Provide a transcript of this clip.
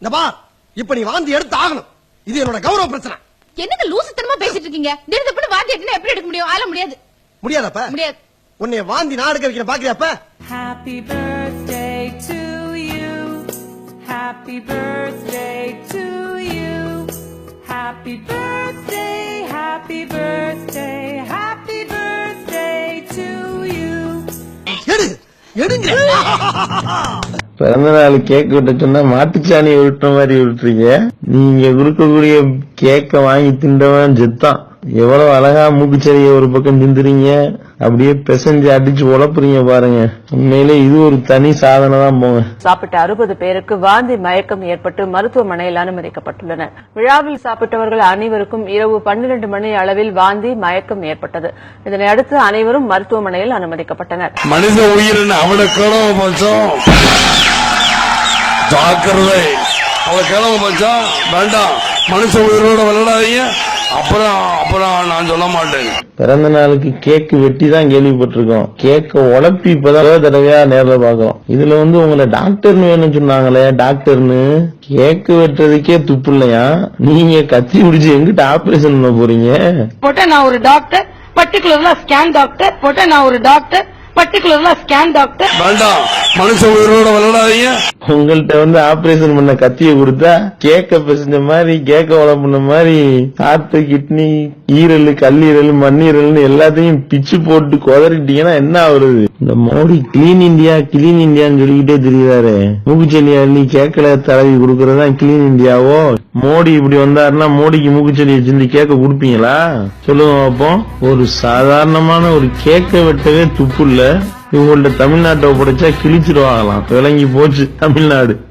இந்த பா இப்ப நீ வாந்தி எடுத்து ஆகணும். இது என்னோட கௌரவ பிரச்சனை. என்னங்க லூசுத்தனமா பேசிட்டு இருக்கீங்க திடீர்னு வாந்தி எடுத்துனா எப்படி எடுக்க முடியும்? ஆள முடியாது. முடியாதப்ப? முடியாது. உன்னை வாந்தி நான் எடுக்க வைக்கிற பாக்குறியாப்ப? Happy birthday to you. Happy birthday to you. Happy birthday, happy birthday, எடுங்க. பிறந்த நாள் கேக் விட்ட சொன்னா மாட்டுச்சாணி உருட்டுற மாதிரி உருட்டுறீங்க. நீங்க கொடுக்கக்கூடிய கேக்க வாங்கி தின்றவன் செத்தான் எவ்வளவு அழகா மூக்குச்செடியை ஒரு பக்கம் திந்துறீங்க அப்படியே பிசைஞ்சு அடிச்சு உழப்புறீங்க பாருங்க. உண்மையிலே இது ஒரு தனி சாதனை தான் போங்க. சாப்பிட்ட அறுபது பேருக்கு வாந்தி மயக்கம் ஏற்பட்டு மருத்துவமனையில் அனுமதிக்கப்பட்டுள்ளனர் விழாவில் சாப்பிட்டவர்கள் அனைவருக்கும் இரவு பன்னிரண்டு மணி அளவில் வாந்தி மயக்கம் ஏற்பட்டது. இதனை அடுத்து அனைவரும் மருத்துவமனையில் அனுமதிக்கப்பட்டனர். மனித உயிரின் அவட கிழமை பஞ்சம் ஜாக்கிரதை வேண்டாம். மனுஷ உயிரோட விளையாடாதீங்க. அப்புறம் சொல்ல மாட்டேன் பிறந்த நாளுக்கு கேக் வெட்டி தான் கேள்விப்பட்டிருக்கோம் கேக்க உழப்பி இப்பதான் தடவையா நேர்ல பாக்கிறோம் இதுல வந்து உங்களை டாக்டர்னு வேணும்னு சொன்னாங்களே டாக்டர்னு கேக்கு வெட்டுறதுக்கே துப்பு இல்லையா? நீங்க கத்தி பிடிச்சு எங்கிட்ட ஆபரேஷன் பண்ண போறீங்க? போட்ட நான் ஒரு டாக்டர் பர்டிகுலர்லா ஸ்கேன் டாக்டர் போட்ட நான் ஒரு டாக்டர் பர்டிகுலர்லா ஸ்கேன் டாக்டர் வேண்டாம். மனுஷ உயிரோட விளையாடாதீங்க. உங்கள்ட்ட வந்து ஆபரேஷன் பண்ண கத்திய கொடுத்தா கேக்க பிசைஞ்ச மாதிரி கேக்க உழப்புன மாதிரி ஹார்ட் கிட்னி ஈரல் கல்லீரல் மண்ணீரல்னு எல்லாத்தையும் பிச்சு போட்டு குதறிட்டீங்கன்னா என்ன ஆகுறது? இந்த மோடி கிளீன் இந்தியா கிளீன் இந்தியான்னு சொல்லிக்கிட்டே தெரியுறாரு. மூக்குச்செல்லி அள்ளி கேக்கல தடவி கொடுக்கறதா கிளீன் இந்தியாவோ மோடி இப்படி வந்தாருன்னா மோடிக்கு மூக்குச்செல்லி வச்சிருந்து கேக்க கொடுப்பீங்களா? சொல்லுங்க அப்போ ஒரு சாதாரணமான ஒரு கேக்க வெட்டவே துப்பு இல்ல. இவங்கள்ட்ட தமிழ்நாட்டை பிடிச்சா கிழிச்சிருவாங்களாம். விளங்கி போச்சு தமிழ்நாடு.